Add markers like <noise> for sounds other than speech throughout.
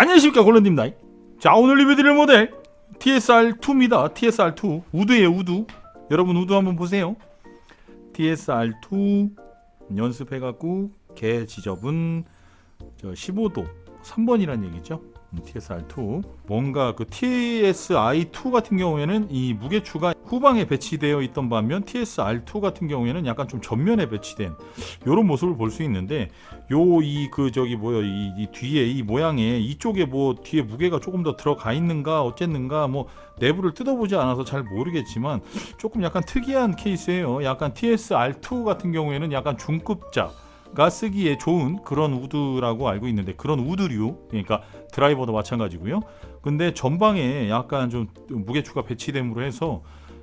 안녕하십니까 골런입니다 자 오늘 리뷰드릴 모델 TSR2입니다. TSR2 우드예요 우드. 여러분 우드 한번 보세요. TSR2 연습해갖고 개 지접은 저 15도 3번이란 얘기죠? 음, TSR2 뭔가 그 TSI2 같은 경우에는 이 무게추가 후방에 배치되어 있던 반면 TSR2 같은 경우에는 약간 좀 전면에 배치된 이런 모습을 볼 수 있는데 요 이 그 저기 뭐요 이, 이 뒤에 이 모양에 이쪽에 뭐 뒤에 무게가 조금 더 들어가 있는가 어쨌는가 뭐 내부를 뜯어보지 않아서 잘 모르겠지만 조금 약간 특이한 케이스예요. 약간 TSR2 같은 경우에는 약간 중급자 가 쓰기에 좋은 그런 우드라고 알고 있는데 그런 우드류 그러니까 드라이버도 마찬가지고요. 근데 전방에 약간 좀 무게추가 배치됨으로 해서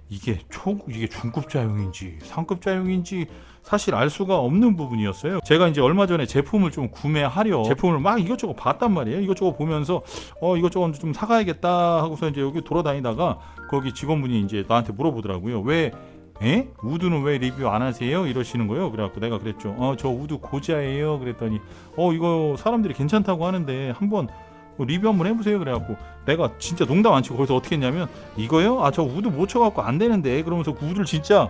이게 초 이게 중급자용인지 상급자용인지 사실 알 수가 없는 부분이었어요. 제가 이제 얼마 전에 제품을 좀 구매하려 제품을 막 이것저것 봤단 말이에요. 이것저것 보면서 어 이것저것 좀 사가야겠다 하고서 이제 여기 돌아다니다가 거기 직원분이 이제 나한테 물어보더라고요. 왜 에? 우드는 왜 리뷰 안 하세요? 이러시는 거예요. 그래갖고 내가 그랬죠. 어, 저 우드 고자예요. 그랬더니 어 이거 사람들이 괜찮다고 하는데 한번 뭐 리뷰 한번 해보세요. 그래갖고 내가 진짜 농담 안 치고 거기서 어떻게 했냐면 이거요? 아 저 우드 못 쳐갖고 안 되는데 그러면서 그 우드를 진짜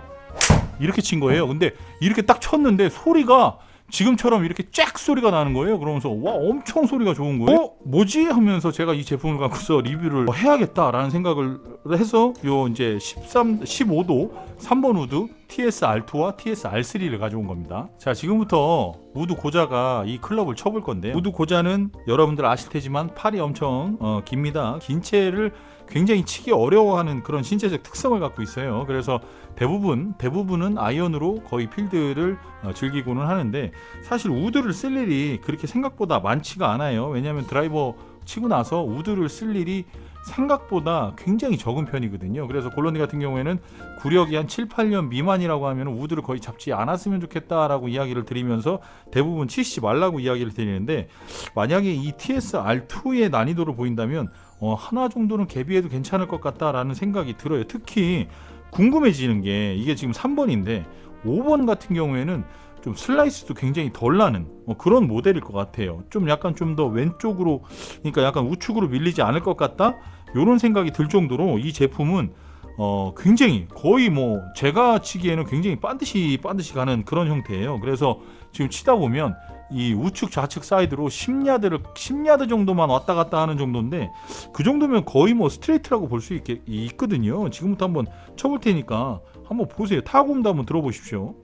이렇게 친 거예요. 근데 이렇게 딱 쳤는데 소리가 지금처럼 이렇게 쫙 소리가 나는 거예요. 그러면서 와 엄청 소리가 좋은 거예요. 어 뭐지 하면서 제가 이 제품을 갖고서 리뷰를 해야겠다라는 생각을 해서 요 이제 13 15도 3번 우드 TSR2와 TSR3를 가져온 겁니다. 자 지금부터 우드 고자가 이 클럽을 쳐볼 건데 우드 고자는 여러분들 아실 테지만 팔이 엄청 어, 깁니다. 긴 채를 굉장히 치기 어려워하는 그런 신체적 특성을 갖고 있어요. 그래서 대부분 대부분은 아이언으로 거의 필드를 어, 즐기고는 하는데 사실 우드를 쓸 일이 그렇게 생각보다 많지가 않아요. 왜냐하면 드라이버 치고 나서 우드를 쓸 일이 생각보다 굉장히 적은 편이거든요. 그래서 골런디 같은 경우에는 구력이 한 7, 8년 미만이라고 하면 우드를 거의 잡지 않았으면 좋겠다라고 이야기를 드리면서 대부분 치시지 말라고 이야기를 드리는데 만약에 이 TSR2의 난이도를 보인다면 어, 하나 정도는 개비해도 괜찮을 것 같다라는 생각이 들어요. 특히 궁금해지는 게 이게 지금 3번인데 5번 같은 경우에는 좀 슬라이스도 굉장히 덜 나는 어, 그런 모델일 것 같아요. 좀 약간 좀 더 왼쪽으로 그러니까 약간 우측으로 밀리지 않을 것 같다. 이런 생각이 들 정도로 이 제품은 어, 굉장히 거의 뭐 제가 치기에는 굉장히 반드시 반드시 가는 그런 형태예요. 그래서 지금 치다 보면 이 우측 좌측 사이드로 10야드를 10야드 정도만 왔다 갔다 하는 정도인데 그 정도면 거의 뭐 스트레이트라고 볼 수 있거든요. 지금부터 한번 쳐볼 테니까 한번 보세요. 타고음도 한번 들어보십시오.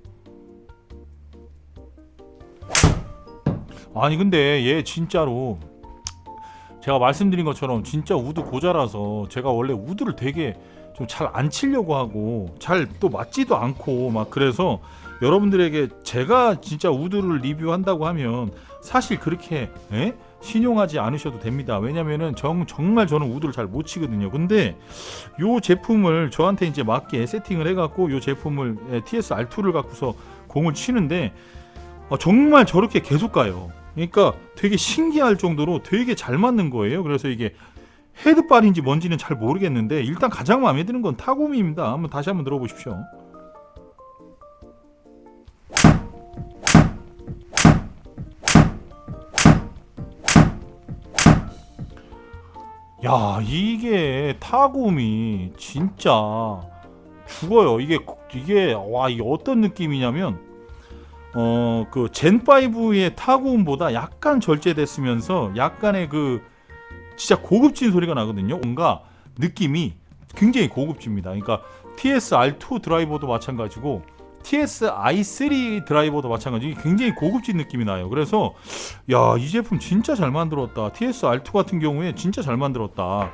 아니 근데 얘 진짜로 제가 말씀드린 것처럼 진짜 우드 고자라서 제가 원래 우드를 되게 좀 잘 안 치려고 하고 잘 또 맞지도 않고 막 그래서 여러분들에게 제가 진짜 우드를 리뷰한다고 하면 사실 그렇게 에? 신용하지 않으셔도 됩니다. 왜냐면은 정, 정말 저는 우드를 잘 못 치거든요. 근데 요 제품을 저한테 이제 맞게 세팅을 해갖고 요 제품을 TSR2를 갖고서 공을 치는데 어, 정말 저렇게 계속 가요. 그러니까 되게 신기할 정도로 되게 잘 맞는 거예요. 그래서 이게 헤드발인지 뭔지는 잘 모르겠는데 일단 가장 마음에 드는 건 타고미입니다. 한번 다시 한번 들어보십시오. 야 이게 타고미 진짜 죽어요. 이게 이게 와 이게 어떤 느낌이냐면 어 그 젠5의 타고음보다 약간 절제됐으면서 약간의 그 진짜 고급진 소리가 나거든요. 뭔가 느낌이 굉장히 고급집니다. 그러니까 TSR2 드라이버도 마찬가지고 TSI3 드라이버도 마찬가지. 굉장히 고급진 느낌이 나요. 그래서 야 이 제품 진짜 잘 만들었다. TSR2 같은 경우에 진짜 잘 만들었다.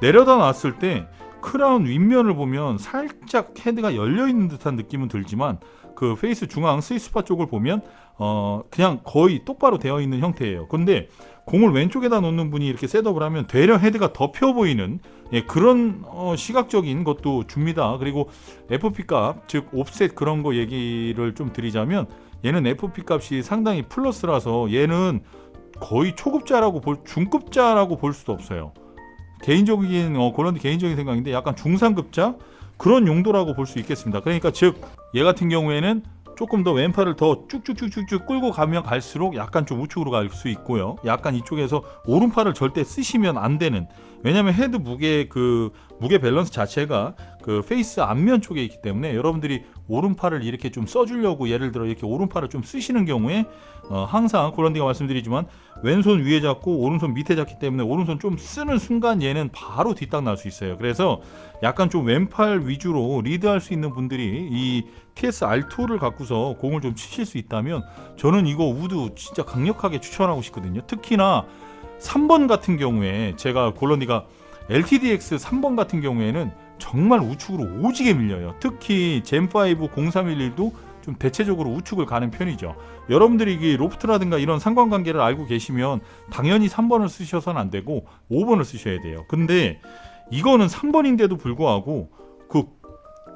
내려다 놨을 때 크라운 윗면을 보면 살짝 헤드가 열려 있는 듯한 느낌은 들지만 그 페이스 중앙 스위스파 쪽을 보면 어 그냥 거의 똑바로 되어 있는 형태예요. 근데 공을 왼쪽에다 놓는 분이 이렇게 셋업을 하면 되려 헤드가 더펴 보이는 예, 그런 어, 시각적인 것도 줍니다. 그리고 FP 값, 즉 옵셋 그런 거 얘기를 좀 드리자면 얘는 FP 값이 상당히 플러스라서 얘는 거의 초급자라고 볼 중급자라고 볼 수도 없어요. 개인적인 어, 그런 개인적인 생각인데 약간 중상급자 그런 용도라고 볼 수 있겠습니다. 그러니까 즉 얘 같은 경우에는 조금 더 왼팔을 더 쭉쭉쭉쭉쭉 끌고 가면 갈수록 약간 좀 우측으로 갈 수 있고요. 약간 이쪽에서 오른팔을 절대 쓰시면 안 되는. 왜냐면 헤드 무게 그 무게 밸런스 자체가 그 페이스 앞면 쪽에 있기 때문에 여러분들이 오른팔을 이렇게 좀 써주려고 예를 들어 이렇게 오른팔을 좀 쓰시는 경우에 어, 항상 고런디가 말씀드리지만 왼손 위에 잡고 오른손 밑에 잡기 때문에 오른손 좀 쓰는 순간 얘는 바로 뒷땅 날수 있어요. 그래서 약간 좀 왼팔 위주로 리드할 수 있는 분들이 이 TS R2를 갖고서 공을 좀 치실 수 있다면 저는 이거 우드 진짜 강력하게 추천하고 싶거든요. 특히나 3번 같은 경우에 제가 골런디가 LTDX 3번 같은 경우에는 정말 우측으로 오지게 밀려요. 특히 젠5 0311도 좀 대체적으로 우측을 가는 편이죠. 여러분들이 이게 로프트라든가 이런 상관관계를 알고 계시면 당연히 3번을 쓰셔서는 안 되고 5번을 쓰셔야 돼요. 근데 이거는 3번인데도 불구하고 그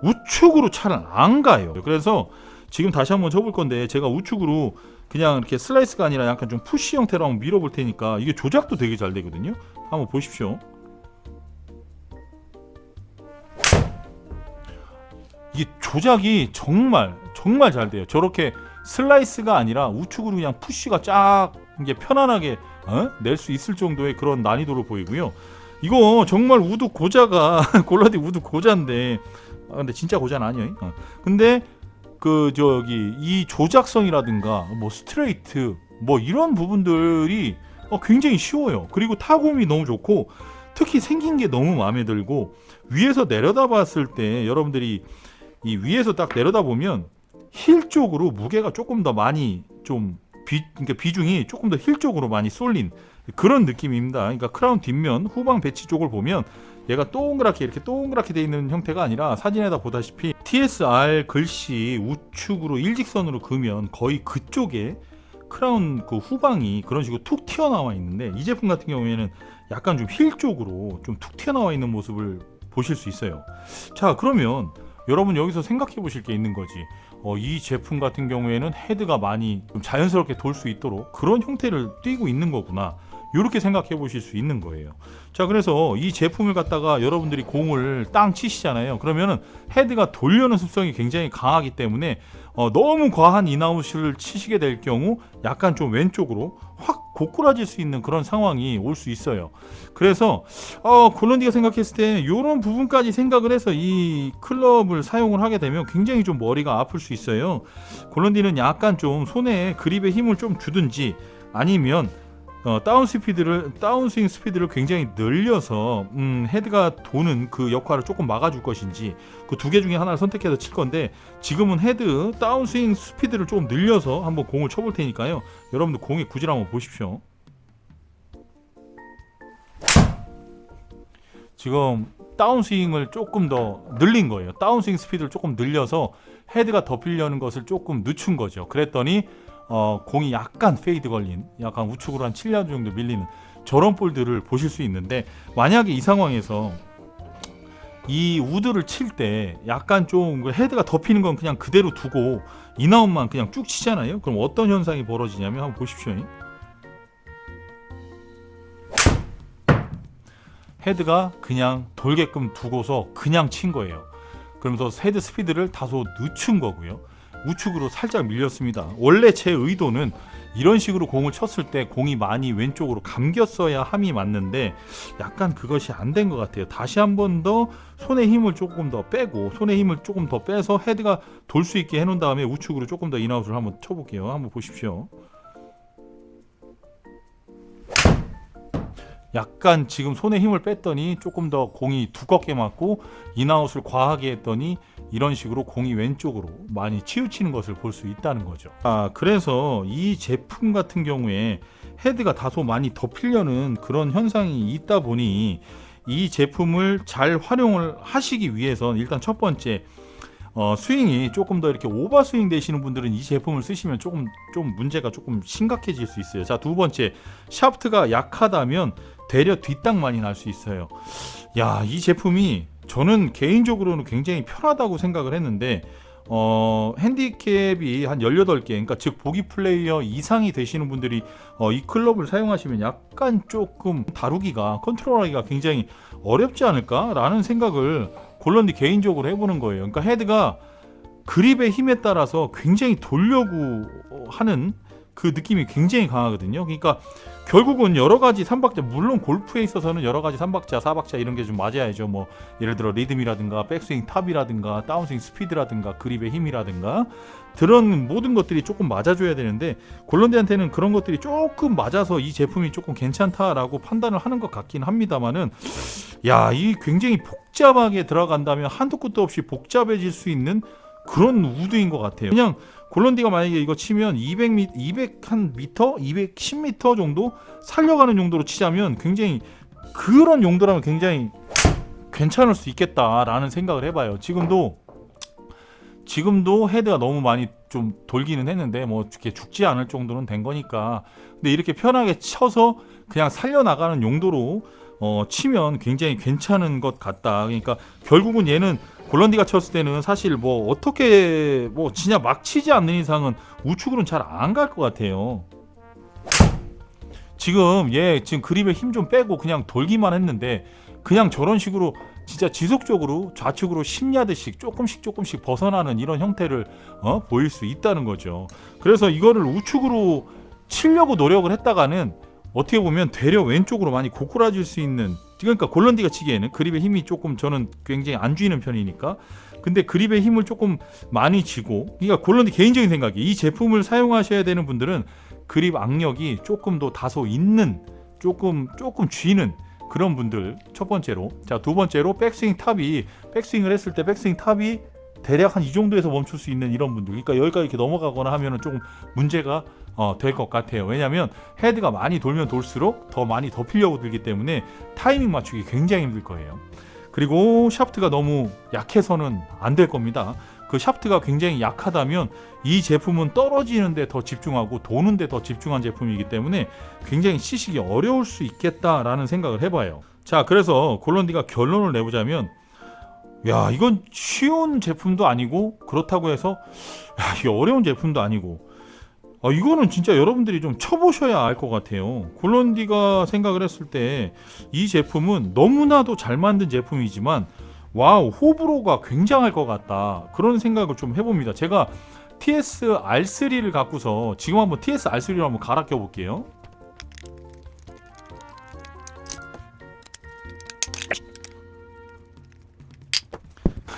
우측으로 차를 안 가요. 그래서 지금 다시 한번 쳐볼 건데 제가 우측으로 그냥 이렇게 슬라이스가 아니라 약간 좀 푸시 형태로 한번 밀어볼 테니까 이게 조작도 되게 잘 되거든요. 한번 보십시오. 이게 조작이 정말 정말 잘 돼요. 저렇게 슬라이스가 아니라 우측으로 그냥 푸시가 쫙 이게 편안하게 어? 낼수 있을 정도의 그런 난이도로 보이고요. 이거 정말 우드 고자가 <laughs> 골라디 우드 고자인데 아 근데 진짜 고자는 아니에요. 어. 근데 그 저기 이 조작성이라든가 뭐 스트레이트 뭐 이런 부분들이 어, 굉장히 쉬워요. 그리고 타공이 너무 좋고 특히 생긴 게 너무 마음에 들고 위에서 내려다 봤을 때 여러분들이 이 위에서 딱 내려다 보면 힐 쪽으로 무게가 조금 더 많이 좀 비, 그러니까 비중이 조금 더 힐 쪽으로 많이 쏠린 그런 느낌입니다. 그러니까 크라운 뒷면 후방 배치 쪽을 보면 얘가 동그랗게 이렇게 동그랗게 돼 있는 형태가 아니라 사진에다 보다시피 TSR 글씨 우측으로 일직선으로 그으면 거의 그쪽에 크라운 그 후방이 그런 식으로 툭 튀어나와 있는데 이 제품 같은 경우에는 약간 좀힐 쪽으로 좀 툭 튀어나와 있는 모습을 보실 수 있어요. 자 그러면 여러분 여기서 생각해 보실 게 있는 거지. 어, 이 제품 같은 경우에는 헤드가 많이 좀 자연스럽게 돌 수 있도록 그런 형태를 띄고 있는 거구나. 이렇게 생각해 보실 수 있는 거예요. 자, 그래서 이 제품을 갖다가 여러분들이 공을 땅 치시잖아요. 그러면은 헤드가 돌려는 습성이 굉장히 강하기 때문에 어, 너무 과한 인아웃을 치시게 될 경우 약간 좀 왼쪽으로 확 고꾸라질 수 있는 그런 상황이 올 수 있어요. 그래서 어, 골런디가 생각했을 때 이런 부분까지 생각을 해서 이 클럽을 사용을 하게 되면 굉장히 좀 머리가 아플 수 있어요. 골런디는 약간 좀 손에 그립에 힘을 좀 주든지 아니면 어, 다운 스피드를 다운 스윙 스피드를 굉장히 늘려서 음, 헤드가 도는 그 역할을 조금 막아줄 것인지 그 두 개 중에 하나를 선택해서 칠 건데 지금은 헤드 다운 스윙 스피드를 조금 늘려서 한번 공을 쳐볼 테니까요. 여러분들 공의 구질 한번 보십시오. 지금 다운 스윙을 조금 더 늘린 거예요. 다운 스윙 스피드를 조금 늘려서 헤드가 덮이려는 것을 조금 늦춘 거죠. 그랬더니 어, 공이 약간 페이드 걸린 약간 우측으로 한 7야드 정도 밀리는 저런 볼들을 보실 수 있는데 만약에 이 상황에서 이 우드를 칠 때 약간 좀그 헤드가 덮이는 건 그냥 그대로 두고 인아웃만 그냥 쭉 치잖아요. 그럼 어떤 현상이 벌어지냐면 한번 보십시오. 헤드가 그냥 돌게끔 두고서 그냥 친 거예요. 그러면서 헤드 스피드를 다소 늦춘 거고요. 우측으로 살짝 밀렸습니다. 원래 제 의도는 이런 식으로 공을 쳤을 때 공이 많이 왼쪽으로 감겼어야 함이 맞는데 약간 그것이 안 된 것 같아요. 다시 한 번 더 손에 힘을 조금 더 빼고 손에 힘을 조금 더 빼서 헤드가 돌 수 있게 해놓은 다음에 우측으로 조금 더 인아웃을 한번 쳐볼게요. 한번 보십시오. 약간 지금 손에 힘을 뺐더니 조금 더 공이 두껍게 맞고 인아웃을 과하게 했더니 이런 식으로 공이 왼쪽으로 많이 치우치는 것을 볼 수 있다는 거죠. 아, 그래서 이 제품 같은 경우에 헤드가 다소 많이 덮이려는 그런 현상이 있다 보니 이 제품을 잘 활용을 하시기 위해선 일단 첫 번째 어, 스윙이 조금 더 이렇게 오버 스윙 되시는 분들은 이 제품을 쓰시면 조금 좀 문제가 조금 심각해질 수 있어요. 자, 두 번째 샤프트가 약하다면 되려 뒷땅 많이 날 수 있어요. 야, 이 제품이 저는 개인적으로는 굉장히 편하다고 생각을 했는데 어, 핸디캡이 한 18개, 그러니까 즉 보기 플레이어 이상이 되시는 분들이 어, 이 클럽을 사용하시면 약간 조금 다루기가 컨트롤하기가 굉장히 어렵지 않을까라는 생각을 골런디 개인적으로 해보는 거예요. 그러니까 헤드가 그립의 힘에 따라서 굉장히 돌려고 하는 그 느낌이 굉장히 강하거든요. 그러니까 결국은 여러 가지 삼박자 물론 골프에 있어서는 여러 가지 삼박자, 사박자 이런 게 좀 맞아야죠. 뭐 예를 들어 리듬이라든가 백스윙 탑이라든가 다운스윙 스피드라든가 그립의 힘이라든가 그런 모든 것들이 조금 맞아줘야 되는데 골런디한테는 그런 것들이 조금 맞아서 이 제품이 조금 괜찮다라고 판단을 하는 것 같긴 합니다만은 야, 이 굉장히 복잡하게 들어간다면 한도 끝도 없이 복잡해질 수 있는 그런 우드인 것 같아요. 그냥 골런디가 만약에 이거 치면 200미 200한 미터, 210미터 정도 살려가는 용도로 치자면 굉장히 그런 용도라면 굉장히 괜찮을 수 있겠다라는 생각을 해봐요. 지금도 지금도 헤드가 너무 많이 좀 돌기는 했는데 뭐 이렇게 죽지 않을 정도는 된 거니까 근데 이렇게 편하게 쳐서 그냥 살려 나가는 용도로 어, 치면 굉장히 괜찮은 것 같다. 그러니까 결국은 얘는 골런디가 쳤을 때는 사실 뭐 어떻게 뭐 진짜 막 치지 않는 이상은 우측으로는 잘 안 갈 것 같아요. 지금 얘 지금 그립에 힘 좀 빼고 그냥 돌기만 했는데 그냥 저런 식으로 진짜 지속적으로 좌측으로 10야드씩 조금씩 조금씩 벗어나는 이런 형태를 어? 보일 수 있다는 거죠. 그래서 이거를 우측으로 치려고 노력을 했다가는 어떻게 보면 되려 왼쪽으로 많이 고꾸라질 수 있는 그러니까 골런디가 치기에는 그립의 힘이 조금 저는 굉장히 안 쥐는 편이니까. 근데 그립의 힘을 조금 많이 쥐고 그러니까 골런디 개인적인 생각이 이 제품을 사용하셔야 되는 분들은 그립 악력이 조금 더 다소 있는 조금 조금 쥐는 그런 분들 첫 번째로. 자 두 번째로 백스윙 탑이 백스윙을 했을 때 백스윙 탑이 대략 한 이 정도에서 멈출 수 있는 이런 분들. 그러니까 여기까지 이렇게 넘어가거나 하면은 조금 문제가 어, 될 것 같아요. 왜냐하면 헤드가 많이 돌면 돌수록 더 많이 덮이려고 들기 때문에 타이밍 맞추기 굉장히 힘들 거예요. 그리고 샤프트가 너무 약해서는 안 될 겁니다. 그 샤프트가 굉장히 약하다면 이 제품은 떨어지는데 더 집중하고 도는데 더 집중한 제품이기 때문에 굉장히 치시기 어려울 수 있겠다라는 생각을 해봐요. 자, 그래서 골런디가 결론을 내보자면, 야, 이건 쉬운 제품도 아니고 그렇다고 해서 야, 이게 어려운 제품도 아니고. 아, 이거는 진짜 여러분들이 좀 쳐보셔야 알 것 같아요. 골런디가 생각을 했을 때 이 제품은 너무나도 잘 만든 제품이지만 와우 호불호가 굉장할 것 같다 그런 생각을 좀 해봅니다 제가 TS R3를 갖고서 지금 한번 TS R3로 한번 갈아 껴볼게요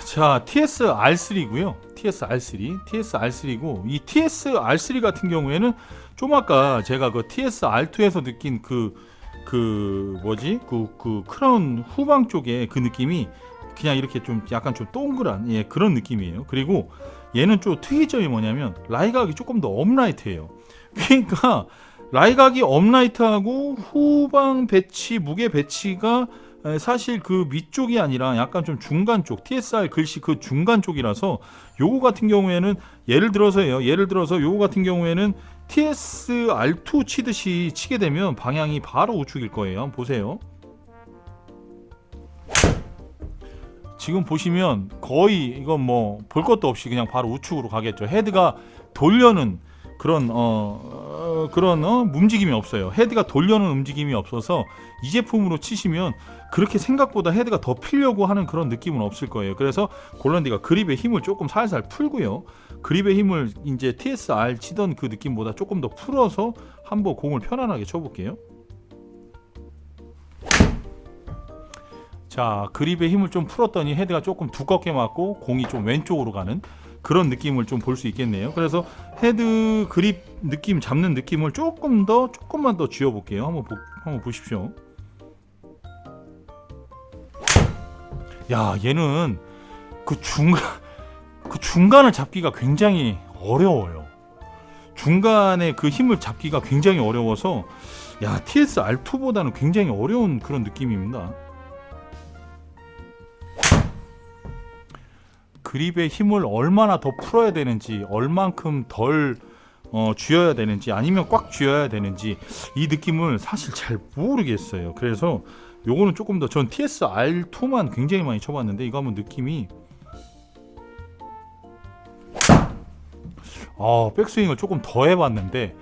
자 TS R3고요 TS R3 TS R3고 이 TS R3 같은 경우에는 좀 아까 제가 그 TS R2에서 느낀 그그 뭐지 그, 그 크라운 후방 쪽에 그 느낌이 그냥 이렇게 좀 약간 좀 동그란 예, 그런 느낌이에요. 그리고 얘는 좀 특이점이 뭐냐면 라이각이 조금 더 업라이트해요. 그러니까 라이각이 업라이트하고 후방 배치 무게 배치가 에, 사실 그 밑쪽이 아니라 약간 좀 중간 쪽 TSR 글씨 그 중간 쪽이라서 요거 같은 경우에는 예를 들어서요. 예를 들어서 요거 같은 경우에는 TSR2 치듯이 치게 되면 방향이 바로 우측일 거예요. 보세요. 지금 보시면 거의 이건 뭐 볼 것도 없이 그냥 바로 우측으로 가겠죠. 헤드가 돌려는 그런 어, 어 그런 어, 움직임이 없어요. 헤드가 돌려는 움직임이 없어서 이 제품으로 치시면 그렇게 생각보다 헤드가 더 필려고 하는 그런 느낌은 없을 거예요. 그래서 골런디가 그립의 힘을 조금 살살 풀고요. 그립의 힘을 이제 TSR 치던 그 느낌보다 조금 더 풀어서 한번 공을 편안하게 쳐볼게요. 자 그립의 힘을 좀 풀었더니 헤드가 조금 두껍게 맞고 공이 좀 왼쪽으로 가는 그런 느낌을 좀 볼 수 있겠네요. 그래서 헤드 그립 느낌 잡는 느낌을 조금 더 조금만 더 쥐어 볼게요. 한번 보, 한번 보십시오. 야 얘는 그 중간 그 중간을 잡기가 굉장히 어려워요. 중간에 그 힘을 잡기가 굉장히 어려워서 야 TS R2보다는 굉장히 어려운 그런 느낌입니다. 그립의 힘을 얼마나 더 풀어야 되는지, 얼만큼 덜 어, 쥐어야 되는지, 아니면 꽉 쥐어야 되는지 이 느낌을 사실 잘 모르겠어요. 그래서 요거는 조금 더 전 TS R2만 굉장히 많이 쳐봤는데 이거 한번 느낌이 어, 백스윙을 조금 더 해봤는데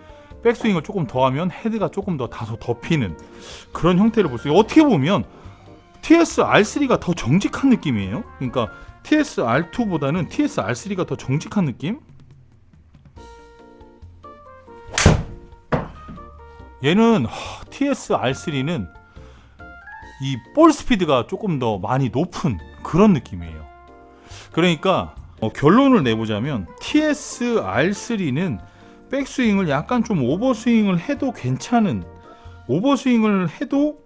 백스윙을 조금 더 하면 헤드가 조금 더 다소 덮이는 그런 형태를 볼 수 있어요. 어떻게 보면 TS R3가 더 정직한 느낌이에요. 그러니까 TSR2보다는 TSR3가 더 정직한 느낌? 얘는 TSR3는 이 볼 스피드가 조금 더 많이 높은 그런 느낌이에요. 그러니까 어, 결론을 내보자면 TSR3는 백스윙을 약간 좀 오버스윙을 해도 괜찮은 오버스윙을 해도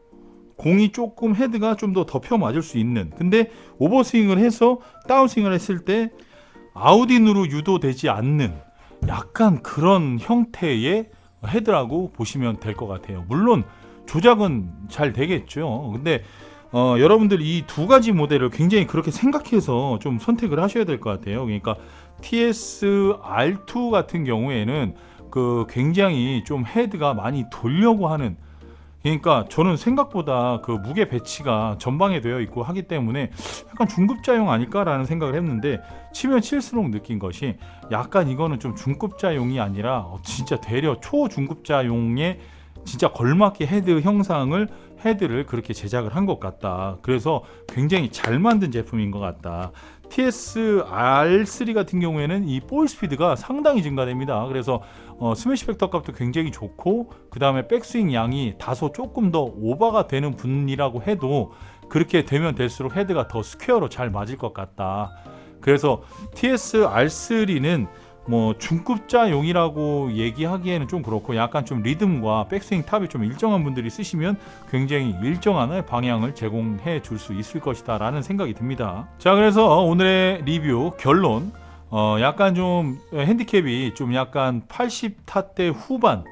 공이 조금 헤드가 좀 더 덮여 맞을 수 있는 근데 오버스윙을 해서 다운스윙을 했을 때 아웃인으로 유도되지 않는 약간 그런 형태의 헤드라고 보시면 될 것 같아요. 물론 조작은 잘 되겠죠. 근데 어, 여러분들 이 두 가지 모델을 굉장히 그렇게 생각해서 좀 선택을 하셔야 될 것 같아요. 그러니까 TSR2 같은 경우에는 그 굉장히 좀 헤드가 많이 돌려고 하는 그러니까 저는 생각보다 그 무게 배치가 전방에 되어 있고 하기 때문에 약간 중급자용 아닐까라는 생각을 했는데 치면 칠수록 느낀 것이 약간 이거는 좀 중급자용이 아니라 어, 진짜 되려 초중급자용의 진짜 걸맞게 헤드 형상을 헤드를 그렇게 제작을 한 것 같다. 그래서 굉장히 잘 만든 제품인 것 같다. TSR3 같은 경우에는 이 볼 스피드가 상당히 증가됩니다. 그래서 어, 스매시 팩터 값도 굉장히 좋고 그 다음에 백스윙 양이 다소 조금 더 오버가 되는 분이라고 해도 그렇게 되면 될수록 헤드가 더 스퀘어로 잘 맞을 것 같다. 그래서 TSR3는 뭐 중급자용이라고 얘기하기에는 좀 그렇고 약간 좀 리듬과 백스윙 탑이 좀 일정한 분들이 쓰시면 굉장히 일정한 방향을 제공해 줄 수 있을 것이다 라는 생각이 듭니다. 자 그래서 오늘의 리뷰 결론 어 약간 좀 핸디캡이 좀 약간 80타 대 후반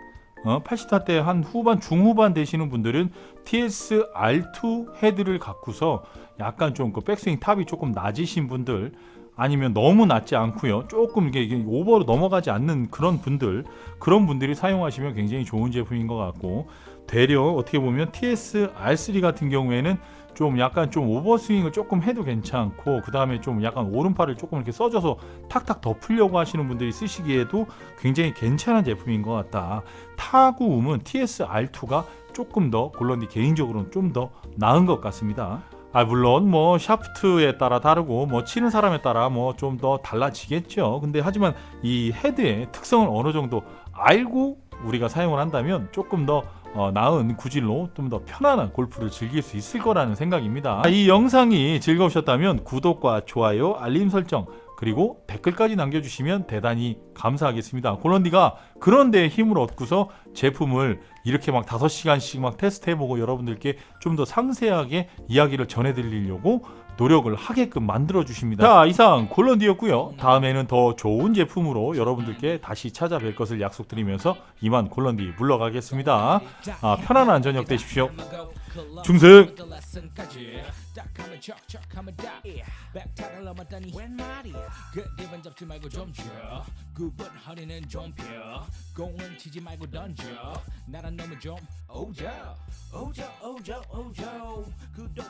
어 80타대 한 후반 중후반 되시는 분들은 TSR2 헤드를 갖고서 약간 좀 그 백스윙 탑이 조금 낮으신 분들 아니면 너무 낮지 않고요. 조금 이게, 오버로 넘어가지 않는 그런 분들 그런 분들이 사용하시면 굉장히 좋은 제품인 것 같고 되려 어떻게 보면 TS-R3 같은 경우에는 좀 약간 좀 오버스윙을 조금 해도 괜찮고 그 다음에 좀 약간 오른팔을 조금 이렇게 써줘서 탁탁 덮으려고 하시는 분들이 쓰시기에도 굉장히 괜찮은 제품인 것 같다. 타구음은 TS-R2가 조금 더 골런디 개인적으로는 좀 더 나은 것 같습니다. 아 물론 뭐 샤프트에 따라 다르고 뭐 치는 사람에 따라 뭐 좀 더 달라지겠죠. 근데 하지만 이 헤드의 특성을 어느 정도 알고 우리가 사용을 한다면 조금 더 어, 나은 구질로 좀 더 편안한 골프를 즐길 수 있을 거라는 생각입니다. 이 영상이 즐거우셨다면 구독과 좋아요, 알림 설정 그리고 댓글까지 남겨주시면 대단히 감사하겠습니다. 골런디가 그런 데 힘을 얻고서 제품을 이렇게 막 5시간씩 막 테스트해보고 여러분들께 좀 더 상세하게 이야기를 전해드리려고 노력을 하게끔 만들어 주십니다. 자 이상 골런디였고요. 다음에는 더 좋은 제품으로 여러분들께 다시 찾아뵐 것을 약속드리면서 이만 골런디 물러가겠습니다. 아, 편안한 저녁 되십시오. 중승. 오져 오져 오져 오져 구독